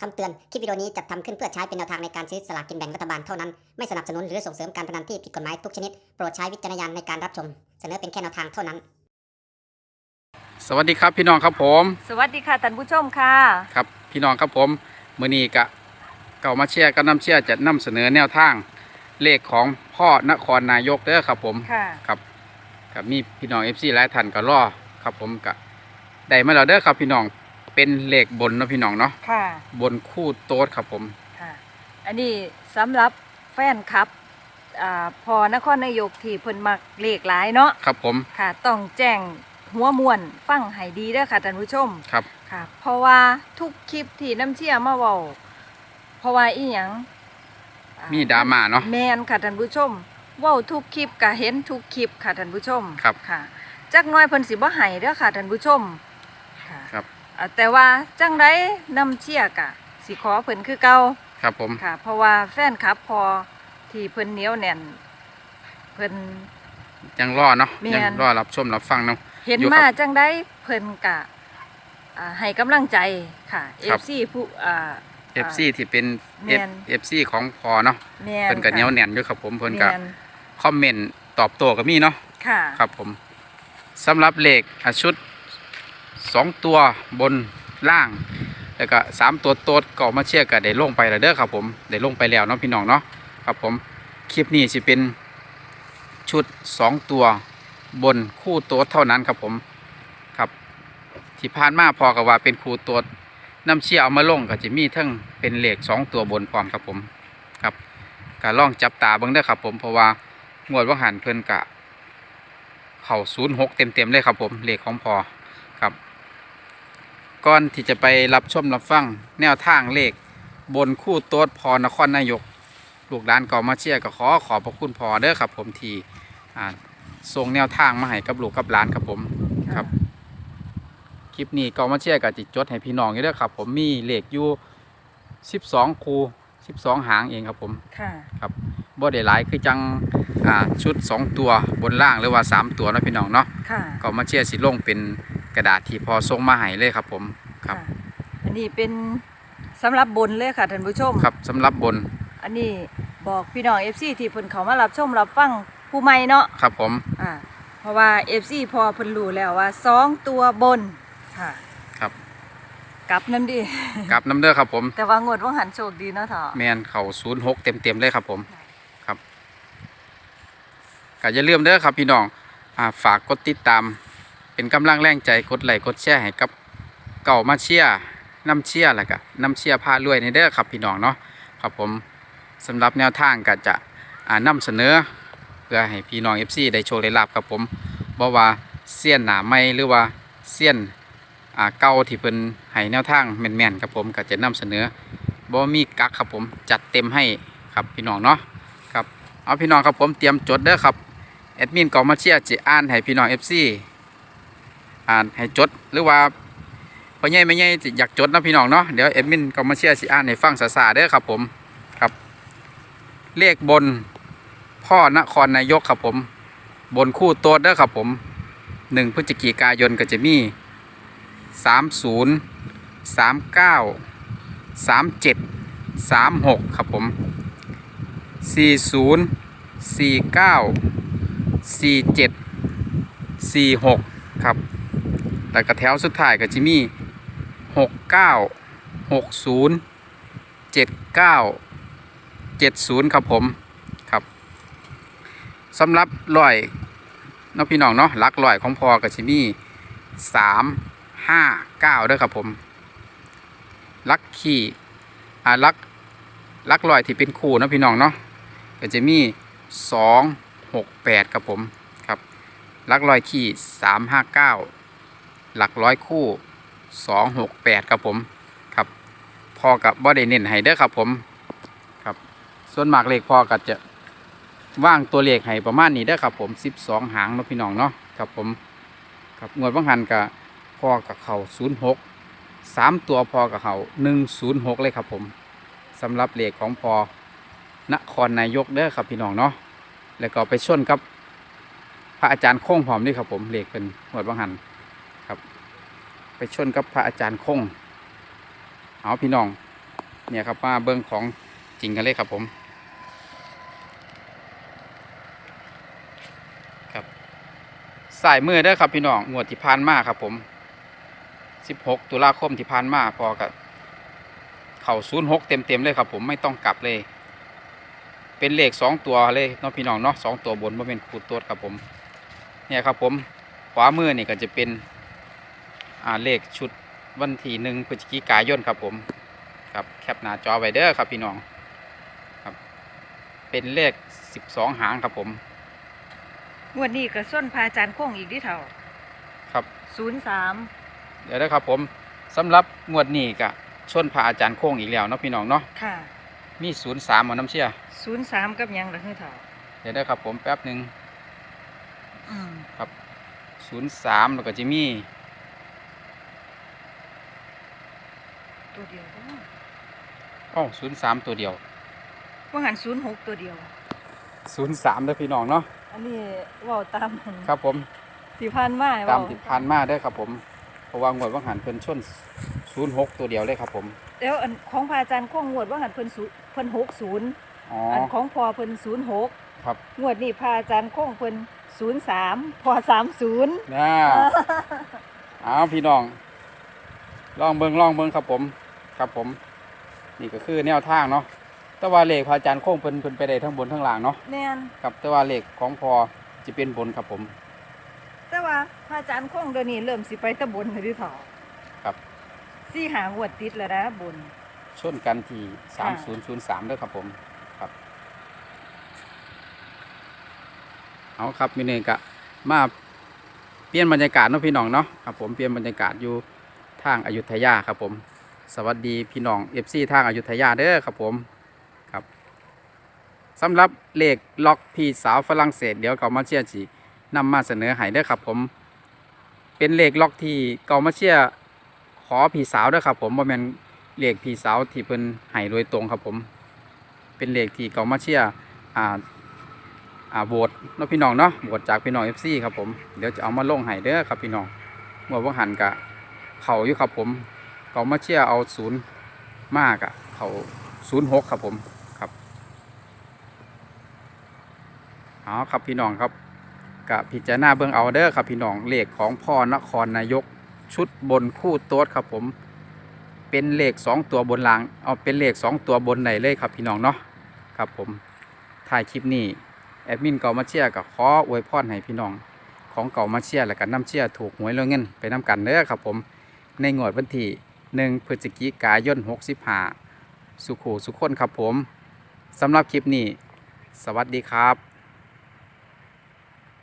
คำเตือน คลิปวิดีโอนี้จัดทำขึ้นเพื่อใช้เป็นแนวทางในการซื้อสลากกินแบ่งรัฐบาลเท่านั้น ไม่สนับสนุนหรือส่งเสริมการพนันที่ผิดกฎหมายทุกชนิด โปรดใช้วิจารณญาณในการรับชม เสนอเป็นแค่แนวทางเท่านั้น สวัสดีครับพี่น้องครับผมสวัสดีค่ะท่านผู้ชมค่ะ ครับพี่น้องครับผมมือนี้กะเก่ามาเชียร์ก็น้ำเชียร์จะนำเสนอแนวทางเลขของพ่อนครนายกเด้อครับผมค่ะ ครับกับมีพี่น้องเอฟซีหลายท่านก็รอครับผมกะได้มาแล้วเด้อครับพี่น้อง เป็นเลขบนเนาะพี่น้องเนาะค่ะบนคู่โต๊ดครับผมค่ะ อันนี้สำหรับแฟนคลับอ่าพอนครนายกที่เพิ่นมักเลขหลายเนาะครับผมค่ะ ต้องแจ้งหัวมวนฟังให้ดีเด้อค่ะท่านผู้ชมครับค่ะ เพราะว่าทุกคลิปที่น้ำเชี่ยมาเว้าเพราะว่าอีหยังอ่มีดราม่าเนาะ แมนค่ะท่านผู้ชมเว้าทุกคลิปก็เห็นทุกคลิปค่ะท่านผู้ชมครับ ค่ะจักหน้อยเพิ่นสิบ่ให้เด้อค่ะท่านผู้ชมค่ะ ครับอ่า แต่ว่าจังไดนำเชียร์กะสิขอเพิ่นคือเก่าครับผมค่ะ เพราะว่าแฟนคลับพอที่เพิ่นเหนียวแน่นเพิ่นยังรอเนาะแม่นยังรอรับชมรับฟังเนาะเห็นอยู่ครับมาจังไดเพิ่นกะอ่าให้กำลังใจค่ะครับ FC ผู้อ่าเอฟซีที่เป็นแม่นเอฟซีของพอเนาะแม่นเพิ่นก็เหนียวค่ะแน่นอยู่ครับผมเพิ่นก็แม่นคอมเมนต์ตอบโต้ก็มีเนาะค่ะ ครับผมสำหรับเลขอะชุด สองตัวบนล่าง แล้วก็สามตัวโต๊ดก็เอามาเชียร์กันได้ลงไปแล้วเด้อครับผมได้ลงไปแล้วเนาะพี่น้องเนาะครับผมคลิปนี้สิเป็นชุดสองตัวบนคู่โต๊ดเท่านั้นครับผมครับที่ผ่านมาพอกับว่าเป็นคู่โต๊ดน้ำเชียร์เอามาลงก็จะมีทั้งเป็นเหลขสองตัวบนพร้อมครับผมครับก็ลองจับตาเบิ่งเด้อครับผมเพราะว่างวดว่าหันเพิ่อนกะเข่าศูนย์หกเต็มๆเลยครับผมเหลขของพอครับ ก่อนที่จะไปรับชมรับฟังแนวทางเลข บนคู่โต๊ดพอนครนายก ลูกหลานเก่ามาเชียร์ก็ขอขอบพระคุณพอเด้อครับ ผมที่อ่าส่งแนวทางมาให้กับลูกกับหลานครับผมครับ คลิปนี้เก่ามาเชียร์กับจิจดให้พี่น้องอยู่เด้อครับ ผมมีเลขอยู่12 คู 12 หางเองครับผมค่ะ ครับบ่ได้หลายคือจังอ่าชุด 2 ตัวบนล่างหรือว่า 3 ตัวเนาะพี่น้องเนาะค่ะก็มาเชียร์สิลงเป็น กระดาษที่พอส่งมาให้เลยครับผมครับะอันนี้เป็นสำหรับบนเลยค่ะท่านผู้ชม ครับสำหรับบนอันนี้บอกพี่น้อง FC ที่เพิ่นเขามารับชมรับฟังผู้ใหม่เนาะครับผมอ่าเพราะว่า FC พอเพิ่นรู้แล้วว่าสองตัวบนค่ะครับกลับน้ำดี กลับน้ำเด้อครับผม แต่ว่างวดว่างหันโชคดีเนาะเถอะแมนเข่า06เต็มๆเลยครับผมครับก็อย่าลืมเด้อครับพี่น้องอ่าฝากกดติดตาม เป็นกำลังแรงใจกดไลค์กดแชร์ให้กับเก่ามาเชียร์น้ำเชียร์แล้วก็น้ำเชียร์พารวยในเด้อครับพี่น้องเนาะครับผมสำหรับแนวทางก็จะอ่านำเสนอ เพื่อให้พี่น้อง FC ได้โชว์ได้ลาบครับผมบ่ว่าเสี้ยนหนาไม่หรือว่าเสี้ยนเก่าที่เพิ่นให้แนวทางแม่นๆครับผมก็จะนำเสนอบ่มีกักครับผมจัดเต็มให้ครับพี่น้องเนาะครับเอาพี่น้องครับผมเตรียมจดเด้อครับแอดมินกองมาเชียร์จะอ่านให้พี่น้อง FC อ่่านให้จดหรือว่าพ่อใหญ่แม่ใหญ่อยากจดนะพี่น้องเนาะเดี๋ยวแอดมินกองมาเชียร์สิอ่านให้ฟังซาๆเด้อครับผมครับ เลขบนพ่อนครนายกครับผม บนคู่โต๊ดเด้อครับผมหนึ่งพฤศจิกายนก็จะมีสามศูนย์สามเก้าสามเจ็ดสามหกครับผมสี่ศูนย์สี่เก้าสี่เจ็ดสี่หกครับ แล้วก็แถวสุดท้ายก็จะมีหกเก้าหกศูนย์เจ็ดเก้าเจ็ดศูนย์ครับผมครับสำหรับลอยน้องพี่น้องเนาะลักลอยของพอกับชิมีสามห้าเก้าด้วยครับผมลักขี่อ่าลักลักลอยที่เป็นคู่นะพี่น้องเนาะก็จะมีสองหกแปดครับผมครับลักลอยขี่สามห้าเก้า หลักร้อยคู่สองหกแปดครับผมครับพอกับบ่ได้เน้นให้เด้อครับผมครับ ส่วนมากเลขพอก็จะว่างตัวเลขให้ประมาณนี้ได้อครับผม12หางเนาะพี่น้องเนาะครับผมครับงวดว่างหันกับพอกับเขา06 3ตัวพอกับเขา106เลยครับผมสำหรับเลขของพอนครนายกเด้อครับพี่น้องเนาะแล้วก็ไปชนกับพระอาจารย์โค้งพร้อมด้วยครับผมเลขเป็นงวดว่างหัน ไปชนกับพระอาจารย์คงเอาพี่น้อง เนี่ยครับมาเบิ้องของจริงกันเลยครับผม ครับสายมือเด้อครับพี่น้องงวดที่ผ่านมาครับผม 16 ตุลาคมที่ผ่านมาพอกับเข่า06เต็มเต็มเลยครับผมไม่ต้องกลับเลย เป็นเลขสองตัวเลยเนาะพี่น้องเนาะสองตัวบนบ่เป็นขูดตัวครับผม เนี่ยครับผมขวามือนี่ก็จะเป็น เลขชุดวันที่หนึ่งพฤศจิกายนครับผมครับแคปหน้าจอไว้เด้อครับพี่น้องครับ เป็นเลข12หางครับผมงวดนี้ก็ส้นพาอาจารย์โค้งอีกที่เท่าครับศูนย์สามเดี๋ยวนะครับผมสำหรับงวดนี้ก็ชนพระอาจารย์โค้งอีกแล้วเนาะพี่น้องเนาะค่ะมีศูนย์สามหมอน้ำเชี่ยศูนย์สามกับหยังละคือเท่าเดี๋ยวได้ครับผมแป๊บหนึ่งอืมศูนย์สามแล้วก็จะมี ตัวเดียวเด้ออ้อศูนย์สามตัวเดียวว่าหันศูนย์หกตัวเดียว ศูนย์สามเด้อพี่น้องเนาะอันนี้เว่าตามครับผมที่ผ่านมาตามเว้ติดพันมาได้อครับผมเพราะว่างวดว่างหันเพิ่นชนศูนย์หกตัวเดียวเลยครับผมแล้วอันของพระอาจารย์โค้งงวดว่าหันเพิ่นศูนย์เพิ่นหกศูนย์อ๋ออันของพอเพิ่นศูนย์หกครับงวดนี้พระอาจารย์โค้งเพิ่นศูนย์สามพอสามศูนย์น่าอ้าวพี่น้องลองเบิงลองเบิงครับผม ครับผม นี่ก็คือแนวทางเนาะแต่ว่าเลขพระอาจารย์โค้งเพิ่นเพิ่นไปได้ทั้งบนทั้งล่างเนาะแน่นครับแต่ว่าเลขของพอจะเป็นบนครับผม แต่ว่าพระอาจารย์โค้งเดี๋ยวนี้เริ่มสิไปตะบนเลยที่เถาครับ สี่หางวดติดแล้วนะบน ชนกันที่ค่ะ3003ด้วยครับผม ครับ เอาครับมีเนกะมาเปลี่ยนบรรยากาศเนาะพี่น้องเนาะครับผมเปลี่ยนบรรยากาศอยู่ทางอายุทยาครับผม สวัสดีพี่น้องเอฟซีทางอายุทยาเด้อครับผมครับสำหรับเลขล็อกพี่สาวฝรั่งเศสเดี๋ยวเกามาเชียจีนำมาเสนอให้เด้อครับผม เป็นเลขล็อกที่เกามาเชียขอพี่สาวเด้อครับผมบ่แมนเลขพี่สาวที่เพิ่นให้โดยตรงครับผม เป็นเลขที่เกามาเชียอ่าอ่าโหวตเนาะพี่น้องเนาะโหวตจากพี่น้องเอฟซีครับผมเดี๋ยวจะเอามาลงให้เด้อครับพี่น้องเมื่อว่างหันกะเขาอยู่ครับผม เขามาเชียเอาศูนย์มากอะเขาศูนย์หกครับผมครับเอาครับพี่น้องครับกะพิจารณาเบื้องเอาเด้อครับพี่น้องเลขของพ่อนครนายกชุดบนคู่โต๊ดครับผมเป็นเลขสองตัวบนล่างเอาเป็นเลขสองตัวบนไหนเลยครับพี่น้องเนาะครับผมถ่ายคลิปนี้แอดมินเก่ามาเชียกับขออวยพรให้พี่น้อง ของเก่ามาเชียร์และกันน้ำเชียร์ถูกหวยเรื่องเงินไปน้ำกันเด้อครับผมในงวดวันที่ หนึ่งพฤศจิกายน65 สุขูสุขคนครับผมสำหรับคลิปนี้ สวัสดีครับ